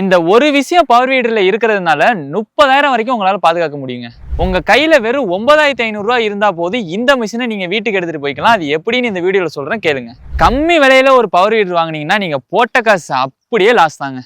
இந்த ஒரு விஷயம் பவர் வீடரில் இருக்கிறதுனால முப்பதாயிரம் வரைக்கும் உங்களால் பாதுகாக்க முடியுங்க. உங்கள் கையில் வெறும் ஒன்பதாயிரத்தி ஐநூறுரூவா இருந்தால் போது இந்த மிஷினை நீங்கள் வீட்டுக்கு எடுத்துகிட்டு போய்க்கலாம். அது எப்படின்னு இந்த வீடியோவில் சொல்கிறேன் கேளுங்க. கம்மி விலையில் ஒரு பவர் வீடர் வாங்குனீங்கன்னா நீங்கள் போட்ட காசு அப்படியே லாஸ் தாங்க.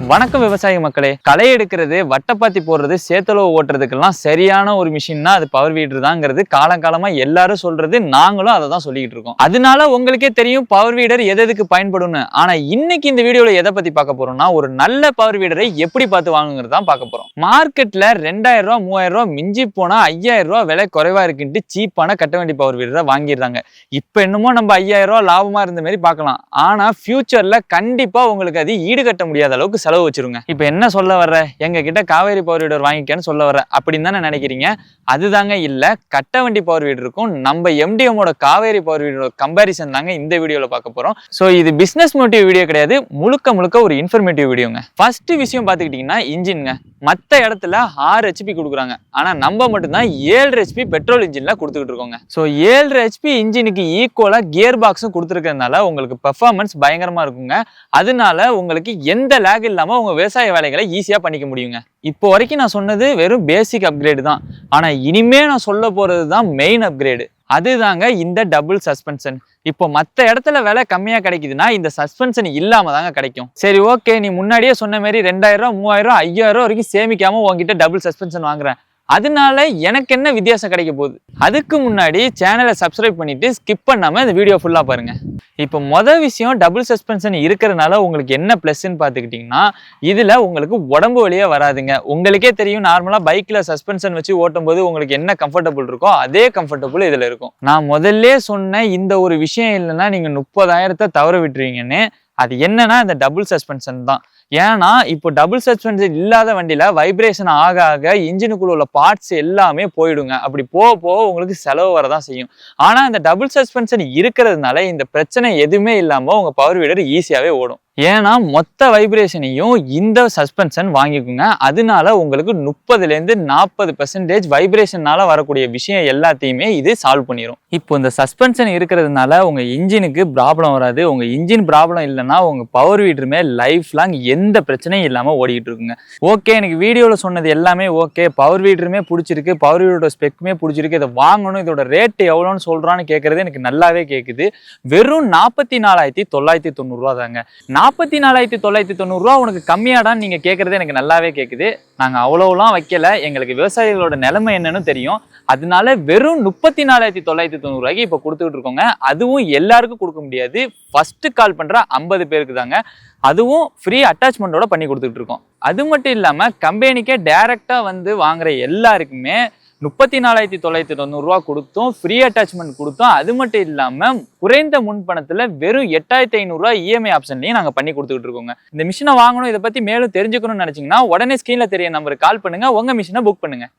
வணக்கம் விவசாய மக்களே. களை எடுக்கிறது வட்டப்பாத்தி போடுறது சேத்தலவு ஓட்டுறதுக்கெல்லாம் சரியான ஒரு மிஷின்னா அது பவர் வீடர் தாங்கிறது. காலங்காலமா எல்லாரும் சொல்றது நாங்களும் அதை தான் சொல்லிக்கிட்டு இருக்கோம். அதனால உங்களுக்கே தெரியும் பவர் வீடர் எது எதுக்கு பயன்படும்னு. ஆனா இன்னைக்கு இந்த வீடியோல எதை பத்தி பார்க்க போறோம்னா ஒரு நல்ல பவர் வீடரை எப்படி பார்த்து வாங்குங்கிறது தான் பார்க்க போறோம். மார்க்கெட்ல ரெண்டாயிரம் ரூபா மூவாயிரம் ரூபா மிஞ்சி போனா ஐயாயிரம் ரூபா விலை குறைவா இருக்குன்ட்டு சீப்பான கட்ட வேண்டிய பவர் வீடரை வாங்கிடுறாங்க இப்போ என்னமோ நம்ம ஐயாயிரம் ரூபா லாபமா இருந்த மாதிரி பார்க்கலாம். ஆனா ஃபியூச்சர்ல கண்டிப்பா உங்களுக்கு அது ஈடுகட்ட முடியாத அளவுக்கு செலவு வச்சிருங்க. இப்போ என்ன சொல்ல வர்ற? எங்க கிட்ட காவேரி பவர் வீடர் வாங்கிக்கன்னு சொல்ல வர அப்படின்னு தானே நினைக்கிறீங்க? அதுதாங்க இல்லை கட்ட வண்டி பவர் வீடு இருக்கும். நம்ம எம்டிஎம்மோட காவேரி பவர் வீடோட கம்பாரிசன் தாங்க இந்த வீடியோவில் பார்க்க போகிறோம் ஸோ இது பிஸ்னஸ் மோட்டிவ் வீடியோ கிடையாது. முழுக்க முழுக்க ஒரு இன்ஃபர்மேட்டிவ் வீடியோங்க ஃபர்ஸ்ட் விஷயம் பார்த்துக்கிட்டிங்கன்னா இன்ஜின்ங்க மற்ற இடத்துல ஆறு ஹெச்பி கொடுக்குறாங்க. ஆனால் நம்ம மட்டும்தான் ஏழு ஹெச்பி பெட்ரோல் இன்ஜினில் கொடுத்துக்கிட்டு இருக்கோங்க. ஸோ ஏழு ஹெச்பி இன்ஜினுக்கு ஈக்குவலாக கியர் பாக்ஸும் கொடுத்துருக்கறதுனால உங்களுக்கு பெர்ஃபார்மன்ஸ் பயங்கரமாக இருக்குங்க. அதனால உங்களுக்கு எந்த லேக் இல்லாமல் உங்க விவசாய வேலைகளை ஈஸியாக பண்ணிக்க முடியுங்க. இப்போ வரைக்கும் நான் சொன்னது வெறும் பேசிக் அப்கிரேடு தான். ஆனால் இனிமே நான் சொல்ல போகிறது தான் மெயின் அப்கிரேடு அதுதாங்க இந்த டபுள் சஸ்பென்ஷன் இப்போ மற்ற இடத்துல விலை கம்மியாக கிடைக்குதுன்னா இந்த சஸ்பென்ஷன் இல்லாமல் தாங்க கிடைக்கும். சரி ஓகே நீ முன்னாடியே சொன்ன மாதிரி ரெண்டாயிரம் ரூபா மூவாயிரம் ஐயாயிரம் ரூபா வரைக்கும் சேமிக்காமல் உங்ககிட்ட டபுள் சஸ்பென்ஷன் வாங்குறேன். அதனால எனக்கு என்ன வித்தியாசம் கிடைக்க போகுது? அதுக்கு முன்னாடி சேனலை சப்ஸ்கிரைப் பண்ணிட்டு ஸ்கிப் பண்ணாமல் இந்த வீடியோ ஃபுல்லாக பாருங்க. இப்போ மொதல் விஷயம் டபுள் சஸ்பென்ஷன் இருக்கிறனால உங்களுக்கு என்ன ப்ளஸ்ன்னு பார்த்துக்கிட்டிங்கன்னா இதில் உங்களுக்கு உடம்பு வழியாக வராதுங்க. உங்களுக்கே தெரியும் நார்மலாக பைக்கில் சஸ்பென்ஷன் வச்சு ஓட்டும் போது உங்களுக்கு என்ன கம்ஃபர்டபுள் இருக்கோ அதே கம்ஃபர்டபுள் இதில் இருக்கும். நான் முதல்ல சொன்ன இந்த ஒரு விஷயம் இல்லைன்னா நீங்கள் முப்பதாயிரத்தை தவற விட்டுருவீங்கன்னு அது என்னன்னா இந்த டபுள் சஸ்பென்ஷன் தான். ஏன்னா இப்போ டபுள் சஸ்பென்ஷன் இல்லாத வண்டியில் வைப்ரேஷன் ஆக ஆக இன்ஜினுக்குள்ள உள்ள பார்ட்ஸ் எல்லாமே போயிடுங்க. அப்படி போக போக உங்களுக்கு செலவு வரதான் செய்யும். ஆனால் இந்த டபுள் சஸ்பென்ஷன் இருக்கிறதுனால இந்த பிரச்சனை எதுவுமே இல்லாமல் உங்கள் பவர் வீடர் ஈஸியாகவே ஓடும். ஏன்னா மொத்த வைப்ரேஷனையும் இந்த சஸ்பென்ஷன் வாங்கிக்குங்க. அதனால உங்களுக்கு முப்பதுலேருந்து நாற்பது பெர்சன்டேஜ் வைப்ரேஷனால வரக்கூடிய விஷயம் எல்லாத்தையுமே இது சால்வ் பண்ணிடும் இப்போ இந்த சஸ்பென்ஷன் இருக்கிறதுனால உங்கள் இன்ஜினுக்கு ப்ராப்ளம் வராது. உங்கள் இன்ஜின் ப்ராப்ளம் இல்லைன்னா உங்கள் பவர் வீடருமே லைஃப் லாங் எந்த பிரச்சனையும் இல்லாமல் ஓடிக்கிட்டு இருக்குங்க. ஓகே எனக்கு வீடியோவில் சொன்னது எல்லாமே ஓகே பவர் வீடருமே பிடிச்சிருக்கு. பவர் வீடோட ஸ்பெக்குமே பிடிச்சிருக்கு. இதை வாங்கணும். இதோட ரேட் எவ்வளோன்னு சொல்கிறான்னு கேட்குறது எனக்கு நல்லாவே கேட்குது வெறும் நாற்பத்தி நாலாயிரத்தி தொள்ளாயிரத்தி தொண்ணூறுரூவா தாங்க நாற்பத்தி நாலாயிரத்தி தொள்ளாயிரத்தி தொண்ணூறுரூவா உனக்கு கம்மியாடான்னு நீங்கள் கேட்குறது எனக்கு நல்லாவே கேட்குது நாங்கள் அவ்வளோலாம் வைக்கல. எங்களுக்கு விவசாயிகளோட நிலைமை என்னன்னு தெரியும். அதனால வெறும் முப்பத்தி நாலாயிரத்தி தொள்ளாயிரத்தி தொண்ணூறுரூவாய்க்கு இப்போ கொடுத்துக்கிட்டு இருக்கோங்க. அதுவும் எல்லாருக்கும் கொடுக்க முடியாது. ஃபஸ்ட்டு கால் பண்ணுற ஐம்பது பேருக்கு தாங்க. அதுவும் ஃப்ரீ அட்டாச்மெண்ட்டோட பண்ணி கொடுத்துட்டு இருக்கோம். அது மட்டும் இல்லாமல் கம்பெனிக்கே டைரெக்டாக வந்து வாங்குற எல்லாருக்குமே முப்பத்தி நாலாயிரத்தி தொள்ளாயிரத்தி தொண்ணூறுரூவா கொடுத்தோம். ஃப்ரீ அட்டாச்மெண்ட் கொடுத்தோம். அது மட்டும் இல்லாமல் குறைந்த முன்பணத்தில் வெறும் எட்டாயிரத்தி ஐநூறுரூவா இஎம்ஐ ஆப்ஷன்லையும் நாங்கள் பண்ணி கொடுத்துக்கிட்டு இருக்கோங்க. இந்த மிஷினை வாங்கணும் இதை பற்றி மேலும் தெரிஞ்சுக்கணும்னு நினச்சிங்கன்னா உடனே ஸ்க்ரீனில் தெரிய நம்பருக்கு கால் பண்ணுங்கள் உங்கள் மிஷினை புக் பண்ணுங்கள்